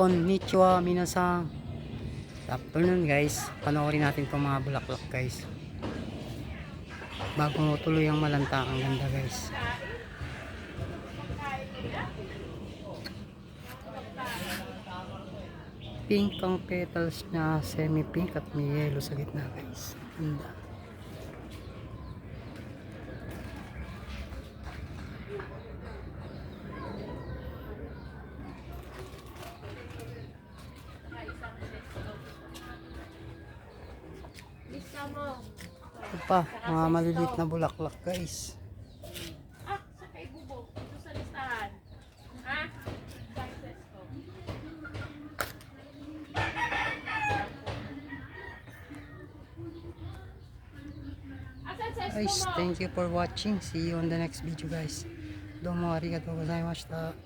Konnichiwa minasang. Afternoon guys. Panoorin natin itong mga bulaklak guys. Bago tuloy ang malanta ang ganda guys. Pink ang petals niya, semi-pink at may yellow sa gitna guys. Ganda. Ito pa, mga maliliit na bulaklak guys. Ah, sa kay Bubo. Ito sa listahan. Ha? Guys, thank you for watching. See you on the next video guys. Domo arigatou gozaimashita.